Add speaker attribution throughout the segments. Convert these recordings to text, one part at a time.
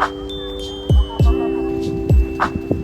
Speaker 1: Thank you.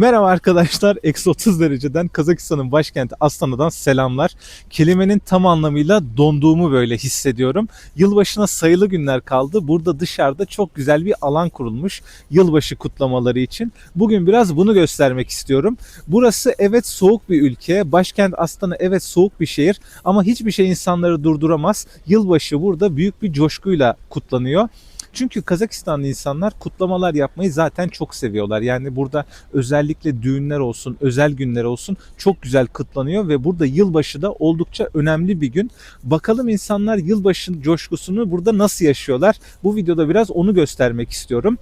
Speaker 1: Merhaba arkadaşlar. Eksi 30 dereceden Kazakistan'ın başkenti Astana'dan selamlar. Kelimenin tam anlamıyla donduğumu böyle hissediyorum. Yılbaşına sayılı günler kaldı. Burada dışarıda çok güzel bir alan kurulmuş yılbaşı kutlamaları için. Bugün biraz bunu göstermek istiyorum. Burası evet soğuk bir ülke. Başkent Astana evet soğuk bir şehir ama hiçbir şey insanları durduramaz. Yılbaşı burada büyük bir coşkuyla kutlanıyor. Çünkü Kazakistanlı insanlar kutlamalar yapmayı zaten çok seviyorlar. Yani burada özellikle düğünler olsun, özel günler olsun çok güzel kutlanıyor ve burada yılbaşı da oldukça önemli bir gün. Bakalım insanlar yılbaşı coşkusunu burada nasıl yaşıyorlar? Bu videoda biraz onu göstermek istiyorum.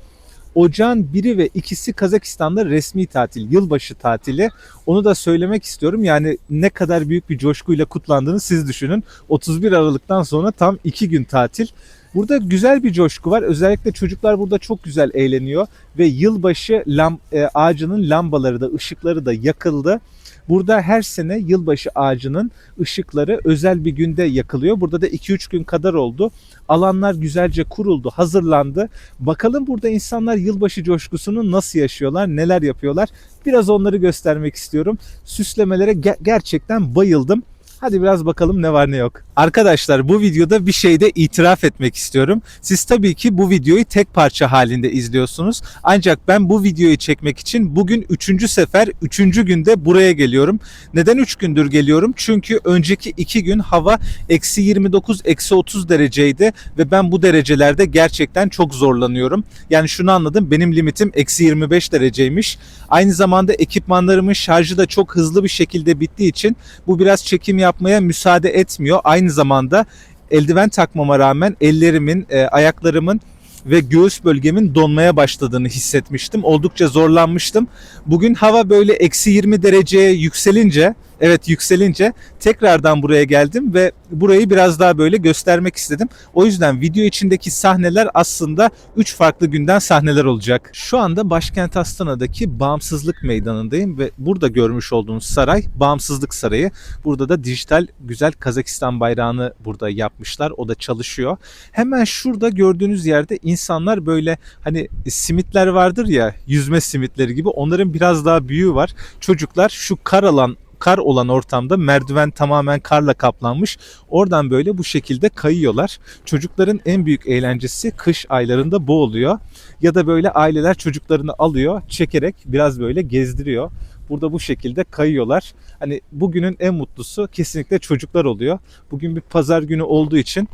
Speaker 1: Ocağın biri ve ikisi Kazakistan'da resmi tatil, yılbaşı tatili. Onu da söylemek istiyorum. Yani ne kadar büyük bir coşkuyla kutlandığını siz düşünün. 31 Aralık'tan sonra tam 2 gün tatil. Burada güzel bir coşku var. Özellikle çocuklar burada çok güzel eğleniyor ve yılbaşı lam, e, ağacının lambaları da ışıkları da yakıldı. Burada her sene yılbaşı ağacının ışıkları özel bir günde yakılıyor. Burada da 2-3 gün kadar oldu. Alanlar güzelce kuruldu, hazırlandı. Bakalım burada insanlar yılbaşı coşkusunu nasıl yaşıyorlar, neler yapıyorlar? Biraz onları göstermek istiyorum. Süslemelere ge- gerçekten bayıldım. Hadi biraz bakalım ne var ne yok. Arkadaşlar bu videoda bir şeyde itiraf etmek istiyorum. Siz tabii ki bu videoyu tek parça halinde izliyorsunuz. Ancak ben bu videoyu çekmek için bugün 3. sefer 3. günde buraya geliyorum. Neden 3 gündür geliyorum? Çünkü önceki 2 gün hava eksi 29, eksi 30 dereceydi ve ben bu derecelerde gerçekten çok zorlanıyorum. Yani şunu anladım benim limitim eksi 25 dereceymiş. Aynı zamanda ekipmanlarımın şarjı da çok hızlı bir şekilde bittiği için bu biraz çekim yapmaya müsaade etmiyor. Aynı zamanda eldiven takmama rağmen ellerimin, e, ayaklarımın ve göğüs bölgemin donmaya başladığını hissetmiştim. Oldukça zorlanmıştım. Bugün hava böyle eksi 20 dereceye yükselince, evet yükselince tekrardan buraya geldim ve burayı biraz daha böyle göstermek istedim. O yüzden video içindeki sahneler aslında 3 farklı günden sahneler olacak. Şu anda başkent Astana'daki Bağımsızlık Meydanı'ndayım ve burada görmüş olduğunuz saray Bağımsızlık Sarayı. Burada da dijital güzel Kazakistan bayrağını burada yapmışlar. O da çalışıyor. Hemen şurada gördüğünüz yerde insanlar böyle hani simitler vardır ya yüzme simitleri gibi onların biraz daha büyüğü var. Çocuklar şu kar alan kar olan ortamda merdiven tamamen karla kaplanmış. Oradan böyle bu şekilde kayıyorlar. Çocukların en büyük eğlencesi kış aylarında bu oluyor. Ya da böyle aileler çocuklarını alıyor, çekerek biraz böyle gezdiriyor. Burada bu şekilde kayıyorlar. Hani bugünün en mutlusu kesinlikle çocuklar oluyor. Bugün bir pazar günü olduğu için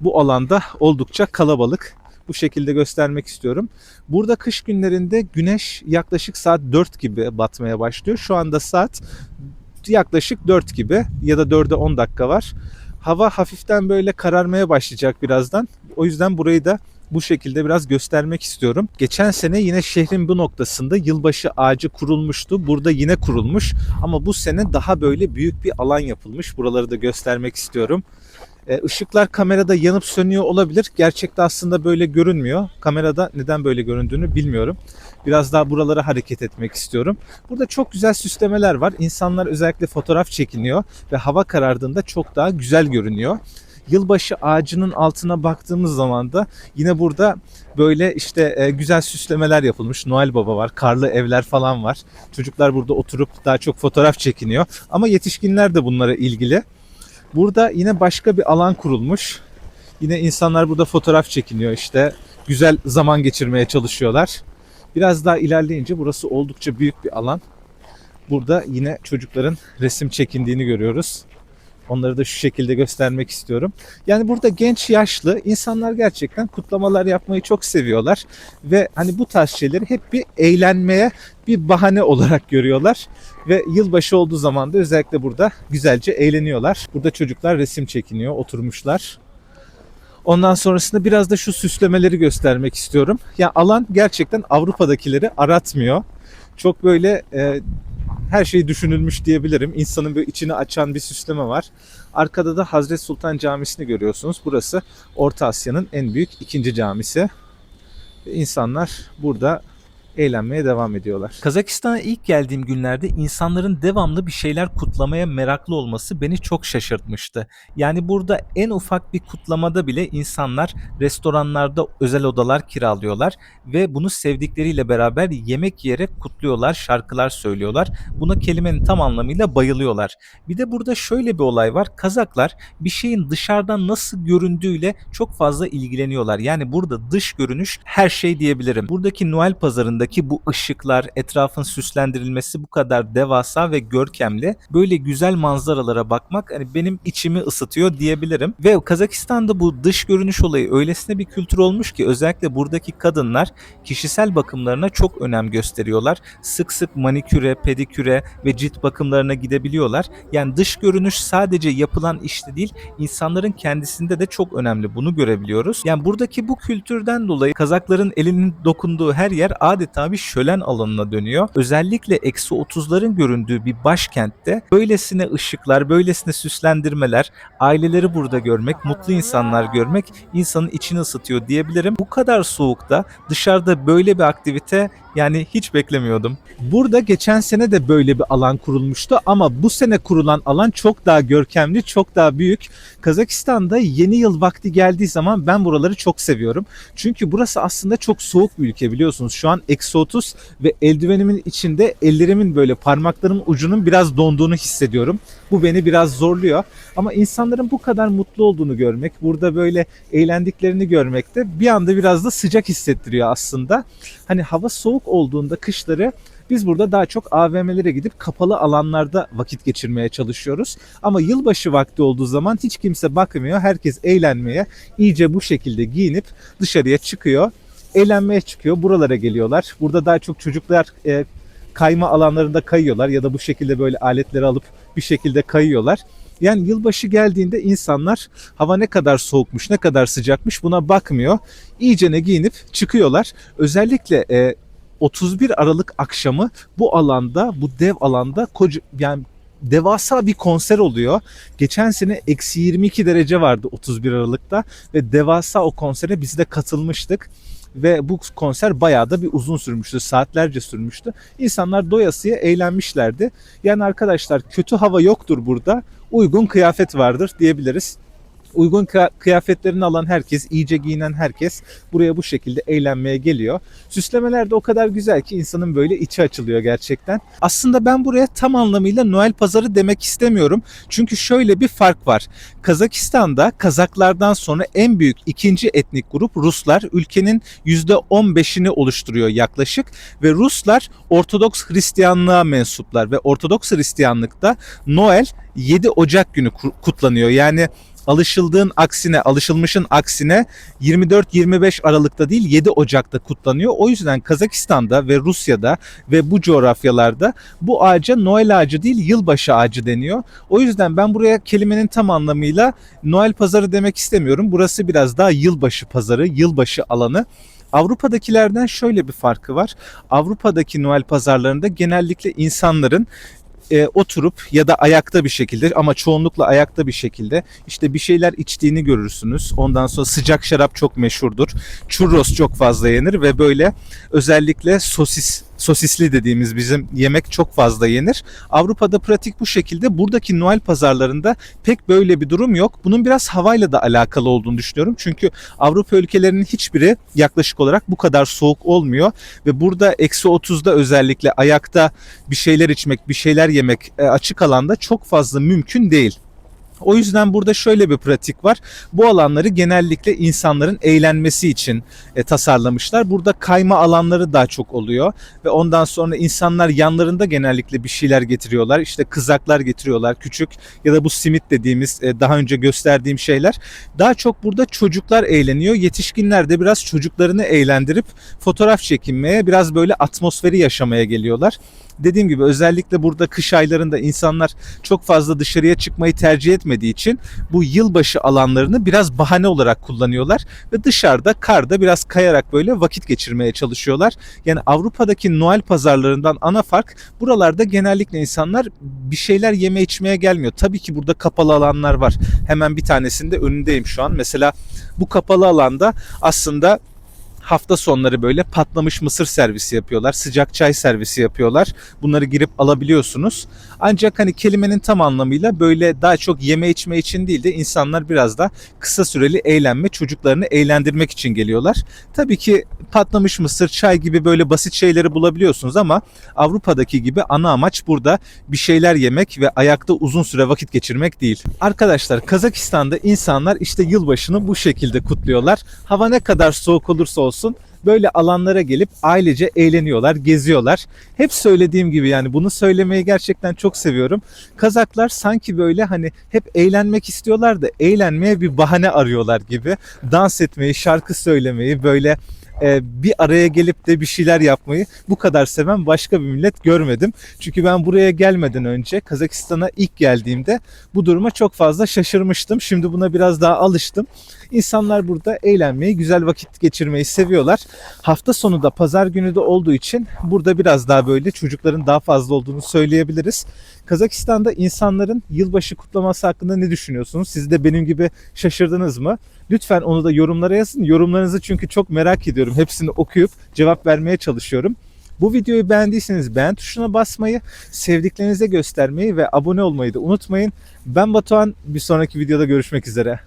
Speaker 1: bu alanda oldukça kalabalık. Bu şekilde göstermek istiyorum. Burada kış günlerinde güneş yaklaşık saat 4 gibi batmaya başlıyor. Şu anda saat yaklaşık 4 gibi ya da 4'e 10 dakika var. Hava hafiften böyle kararmaya başlayacak birazdan. O yüzden burayı da bu şekilde biraz göstermek istiyorum. Geçen sene yine şehrin bu noktasında yılbaşı ağacı kurulmuştu. Burada yine kurulmuş ama bu sene daha böyle büyük bir alan yapılmış. Buraları da göstermek istiyorum. E, ışıklar kamerada yanıp sönüyor olabilir. Gerçekte aslında böyle görünmüyor. Kamerada neden böyle göründüğünü bilmiyorum. Biraz daha buralara hareket etmek istiyorum. Burada çok güzel süslemeler var. İnsanlar özellikle fotoğraf çekiniyor ve hava karardığında çok daha güzel görünüyor. Yılbaşı ağacının altına baktığımız zaman da yine burada böyle işte e, güzel süslemeler yapılmış. Noel Baba var, karlı evler falan var. Çocuklar burada oturup daha çok fotoğraf çekiniyor. Ama yetişkinler de bunlara ilgili. Burada yine başka bir alan kurulmuş. Yine insanlar burada fotoğraf çekiniyor işte. Güzel zaman geçirmeye çalışıyorlar. Biraz daha ilerleyince burası oldukça büyük bir alan. Burada yine çocukların resim çekindiğini görüyoruz. Onları da şu şekilde göstermek istiyorum. Yani burada genç yaşlı insanlar gerçekten kutlamalar yapmayı çok seviyorlar. Ve hani bu tarz şeyleri hep bir eğlenmeye bir bahane olarak görüyorlar. Ve yılbaşı olduğu zaman da özellikle burada güzelce eğleniyorlar. Burada çocuklar resim çekiniyor, oturmuşlar. Ondan sonrasında biraz da şu süslemeleri göstermek istiyorum. Ya alan gerçekten Avrupa'dakileri aratmıyor. Çok böyle e, her şey düşünülmüş diyebilirim. İnsanın böyle içini açan bir süsleme var. Arkada da Hazreti Sultan Camisi'ni görüyorsunuz. Burası Orta Asya'nın en büyük ikinci camisi. İnsanlar burada eğlenmeye devam ediyorlar. Kazakistan'a ilk geldiğim günlerde insanların devamlı bir şeyler kutlamaya meraklı olması beni çok şaşırtmıştı. Yani burada en ufak bir kutlamada bile insanlar restoranlarda özel odalar kiralıyorlar ve bunu sevdikleriyle beraber yemek yiyerek kutluyorlar, şarkılar söylüyorlar. Buna kelimenin tam anlamıyla bayılıyorlar. Bir de burada şöyle bir olay var. Kazaklar bir şeyin dışarıdan nasıl göründüğüyle çok fazla ilgileniyorlar. Yani burada dış görünüş her şey diyebilirim. Buradaki Noel pazarındaki bu ışıklar, etrafın süslendirilmesi bu kadar devasa ve görkemli. Böyle güzel manzaralara bakmak hani benim içimi ısıtıyor diyebilirim. Ve Kazakistan'da bu dış görünüş olayı öylesine bir kültür olmuş ki özellikle buradaki kadınlar kişisel bakımlarına çok önem gösteriyorlar. Sık sık maniküre, pediküre ve cilt bakımlarına gidebiliyorlar. Yani dış görünüş sadece yapılan işte değil, insanların kendisinde de çok önemli. Bunu görebiliyoruz. Yani buradaki bu kültürden dolayı Kazakların elinin dokunduğu her yer adeta bir şölen alanına dönüyor. Özellikle eksi 30'ların göründüğü bir başkentte böylesine ışıklar, böylesine süslendirmeler, aileleri burada görmek, mutlu insanlar görmek insanın içini ısıtıyor diyebilirim. Bu kadar soğukta dışarıda böyle bir aktivite yani hiç beklemiyordum. Burada geçen sene de böyle bir alan kurulmuştu ama bu sene kurulan alan çok daha görkemli, çok daha büyük. Kazakistan'da yeni yıl vakti geldiği zaman ben buraları çok seviyorum. Çünkü burası aslında çok soğuk bir ülke biliyorsunuz. Şu an eksi 30 ve eldivenimin içinde ellerimin böyle parmaklarımın ucunun biraz donduğunu hissediyorum. Bu beni biraz zorluyor. Ama insanların bu kadar mutlu olduğunu görmek, burada böyle eğlendiklerini görmek de bir anda biraz da sıcak hissettiriyor aslında. Hani hava soğuk olduğunda kışları biz burada daha çok AVM'lere gidip kapalı alanlarda vakit geçirmeye çalışıyoruz. Ama yılbaşı vakti olduğu zaman hiç kimse bakmıyor. Herkes eğlenmeye iyice bu şekilde giyinip dışarıya çıkıyor. Eğlenmeye çıkıyor. Buralara geliyorlar. Burada daha çok çocuklar e, kayma alanlarında kayıyorlar ya da bu şekilde böyle aletleri alıp bir şekilde kayıyorlar. Yani yılbaşı geldiğinde insanlar hava ne kadar soğukmuş, ne kadar sıcakmış buna bakmıyor. İyice ne giyinip çıkıyorlar. Özellikle e, 31 Aralık akşamı bu alanda, bu dev alanda koca, yani devasa bir konser oluyor. Geçen sene eksi 22 derece vardı 31 Aralık'ta ve devasa o konsere biz de katılmıştık. Ve bu konser bayağı da bir uzun sürmüştü. Saatlerce sürmüştü. İnsanlar doyasıya eğlenmişlerdi. Yani arkadaşlar kötü hava yoktur burada. Uygun kıyafet vardır diyebiliriz uygun kıyafetlerini alan herkes, iyice giyinen herkes buraya bu şekilde eğlenmeye geliyor. Süslemeler de o kadar güzel ki insanın böyle içi açılıyor gerçekten. Aslında ben buraya tam anlamıyla Noel pazarı demek istemiyorum. Çünkü şöyle bir fark var. Kazakistan'da Kazaklardan sonra en büyük ikinci etnik grup Ruslar. Ülkenin %15'ini oluşturuyor yaklaşık ve Ruslar Ortodoks Hristiyanlığa mensuplar ve Ortodoks Hristiyanlıkta Noel 7 Ocak günü kutlanıyor. Yani alışıldığın aksine, alışılmışın aksine 24-25 Aralık'ta değil 7 Ocak'ta kutlanıyor. O yüzden Kazakistan'da ve Rusya'da ve bu coğrafyalarda bu ağaca Noel ağacı değil yılbaşı ağacı deniyor. O yüzden ben buraya kelimenin tam anlamıyla Noel pazarı demek istemiyorum. Burası biraz daha yılbaşı pazarı, yılbaşı alanı. Avrupa'dakilerden şöyle bir farkı var. Avrupa'daki Noel pazarlarında genellikle insanların e, oturup ya da ayakta bir şekilde ama çoğunlukla ayakta bir şekilde işte bir şeyler içtiğini görürsünüz. Ondan sonra sıcak şarap çok meşhurdur. Churros çok fazla yenir ve böyle özellikle sosis sosisli dediğimiz bizim yemek çok fazla yenir. Avrupa'da pratik bu şekilde. Buradaki Noel pazarlarında pek böyle bir durum yok. Bunun biraz havayla da alakalı olduğunu düşünüyorum. Çünkü Avrupa ülkelerinin hiçbiri yaklaşık olarak bu kadar soğuk olmuyor. Ve burada eksi 30'da özellikle ayakta bir şeyler içmek, bir şeyler yemek e, açık alanda çok fazla mümkün değil. O yüzden burada şöyle bir pratik var. Bu alanları genellikle insanların eğlenmesi için e, tasarlamışlar. Burada kayma alanları daha çok oluyor ve ondan sonra insanlar yanlarında genellikle bir şeyler getiriyorlar. İşte kızaklar getiriyorlar küçük ya da bu simit dediğimiz e, daha önce gösterdiğim şeyler. Daha çok burada çocuklar eğleniyor. Yetişkinler de biraz çocuklarını eğlendirip fotoğraf çekinmeye, biraz böyle atmosferi yaşamaya geliyorlar dediğim gibi özellikle burada kış aylarında insanlar çok fazla dışarıya çıkmayı tercih etmediği için bu yılbaşı alanlarını biraz bahane olarak kullanıyorlar ve dışarıda karda biraz kayarak böyle vakit geçirmeye çalışıyorlar. Yani Avrupa'daki Noel pazarlarından ana fark buralarda genellikle insanlar bir şeyler yeme içmeye gelmiyor. Tabii ki burada kapalı alanlar var. Hemen bir tanesinde önündeyim şu an. Mesela bu kapalı alanda aslında hafta sonları böyle patlamış mısır servisi yapıyorlar. Sıcak çay servisi yapıyorlar. Bunları girip alabiliyorsunuz. Ancak hani kelimenin tam anlamıyla böyle daha çok yeme içme için değil de insanlar biraz da kısa süreli eğlenme, çocuklarını eğlendirmek için geliyorlar. Tabii ki patlamış mısır, çay gibi böyle basit şeyleri bulabiliyorsunuz ama Avrupa'daki gibi ana amaç burada bir şeyler yemek ve ayakta uzun süre vakit geçirmek değil. Arkadaşlar Kazakistan'da insanlar işte yılbaşını bu şekilde kutluyorlar. Hava ne kadar soğuk olursa olsun olsun böyle alanlara gelip ailece eğleniyorlar, geziyorlar. Hep söylediğim gibi yani bunu söylemeyi gerçekten çok seviyorum. Kazaklar sanki böyle hani hep eğlenmek istiyorlar da eğlenmeye bir bahane arıyorlar gibi. Dans etmeyi, şarkı söylemeyi böyle e, bir araya gelip de bir şeyler yapmayı bu kadar seven başka bir millet görmedim. Çünkü ben buraya gelmeden önce Kazakistan'a ilk geldiğimde bu duruma çok fazla şaşırmıştım. Şimdi buna biraz daha alıştım. İnsanlar burada eğlenmeyi, güzel vakit geçirmeyi seviyorlar. Hafta sonu da pazar günü de olduğu için burada biraz daha böyle çocukların daha fazla olduğunu söyleyebiliriz. Kazakistan'da insanların yılbaşı kutlaması hakkında ne düşünüyorsunuz? Siz de benim gibi şaşırdınız mı? Lütfen onu da yorumlara yazın. Yorumlarınızı çünkü çok merak ediyorum. Hepsini okuyup cevap vermeye çalışıyorum. Bu videoyu beğendiyseniz beğen tuşuna basmayı, sevdiklerinize göstermeyi ve abone olmayı da unutmayın. Ben Batuhan. Bir sonraki videoda görüşmek üzere.